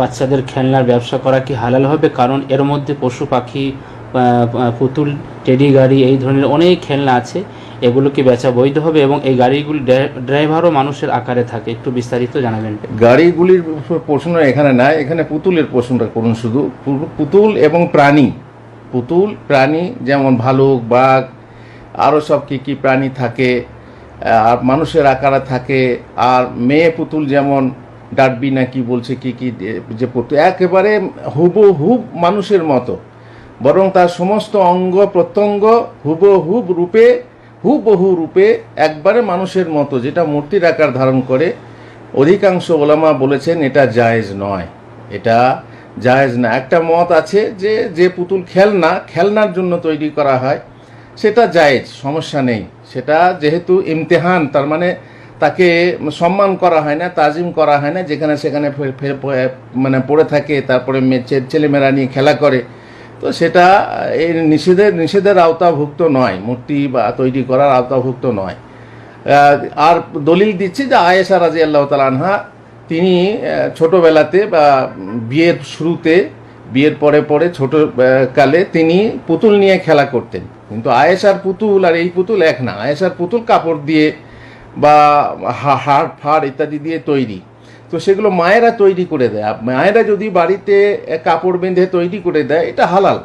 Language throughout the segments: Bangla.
বাচ্চাদের খেলনার ব্যবসা করা কি হালাল হবে? কারণ এর মধ্যে পশু পাখি পুতুল, টেডি গাড়ি এই ধরনের অনেক খেলনা আছে। এগুলো কি বেচা বৈধ হবে? এবং এই গাড়িগুলি ড্রাইভারও মানুষের আকারে থাকে। একটু বিস্তারিত জানাবেন। গাড়িগুলির প্রশ্ন এখানে নাই, এখানে পুতুলের প্রশ্নটা করুন শুধু। পুতুল এবং প্রাণী। পুতুল, প্রাণী যেমন ভালুক, বাঘ আরও সব কী কী প্রাণী থাকে আর মানুষের আকারে থাকে। আর মেয়ে পুতুল যেমন ডাটবি না কি বলছে কি কি যে পুতুল একেবারে হুবহুব মানুষের মতো। বরং তার সমস্ত অঙ্গ প্রত্যঙ্গ হুবহুব রূপে, হুবহু রূপে একবারে মানুষের মতো, যেটা মূর্তির আকার ধারণ করে। অধিকাংশ ওলামা বলেছেন এটা জায়েজ নয়। এটা জায়েজ না। একটা মত আছে যে যে পুতুল খেলনা, খেলনার জন্য তৈরি করা হয়, সেটা জায়েজ, সমস্যা নেই। সেটা যেহেতু ইমতেহান, তার মানে তাকে সম্মান করা হয় না, তাজিম করা হয় না, যেখানে সেখানে মানে পড়ে থাকে, তারপরে ছেলেমেয়েরা নিয়ে খেলা করে। তো সেটা এই নিষেধের নিষেধের আওতাভুক্ত নয়, মূর্তি বা তৈরি করার আওতাভুক্ত নয়। আর দলিল দিচ্ছে যে আয়েশা রাজি আল্লাহ তালানহা তিনি ছোটোবেলাতে বা বিয়ের শুরুতে, বিয়ের পরে পরে ছোট কালে তিনি পুতুল নিয়ে খেলা করতেন। কিন্তু আয়েশার পুতুল আর এই পুতুল এক না। আয়েশার পুতুল কাপড় দিয়ে বা হাড় ফাড় ইত্যাদি দিয়ে তৈরি। তো সেগুলো মায়েরা তৈরি করে দেয়। মায়েরা যদি বাড়িতে কাপড় বেঁধে তৈরি করে দেয় এটা হালাল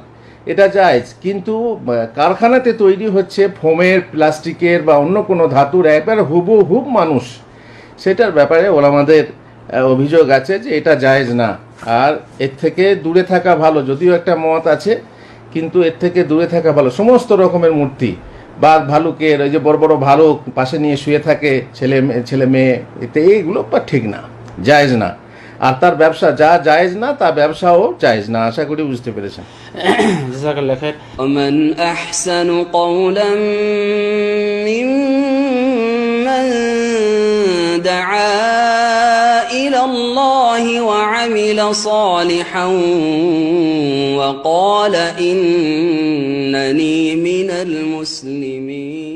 এটা জায়েজ। কিন্তু কারখানাতে তৈরি হচ্ছে ফোমের প্লাস্টিকের বা অন্য কোনো ধাতুর একবার হুবহুব মানুষ। সেটার ব্যাপারে ওলামাদের আহ, অভিযোগ আছে যে এটা জায়েজ না। আর এর থেকে দূরে থাকা ভালো যদিও একটা মত আছে কিন্তু এর থেকে দূরে থাকা ভালো। সমস্ত রকমের মূর্তি। বাঘ ভালুকের ওই যে বড় বড় ভালুক পাশে নিয়ে শুয়ে থাকে ছেলে ছেলে মেয়ে এতে এইগুলো ঠিক না জায়জ না। আর তার ব্যবসা যা জায়জ না তা ব্যবসাও জায়জ না আশা করি বুঝতে পেরেছেন। জাযাকাল্লাহ আমিলা ইন্নানি المسلمين.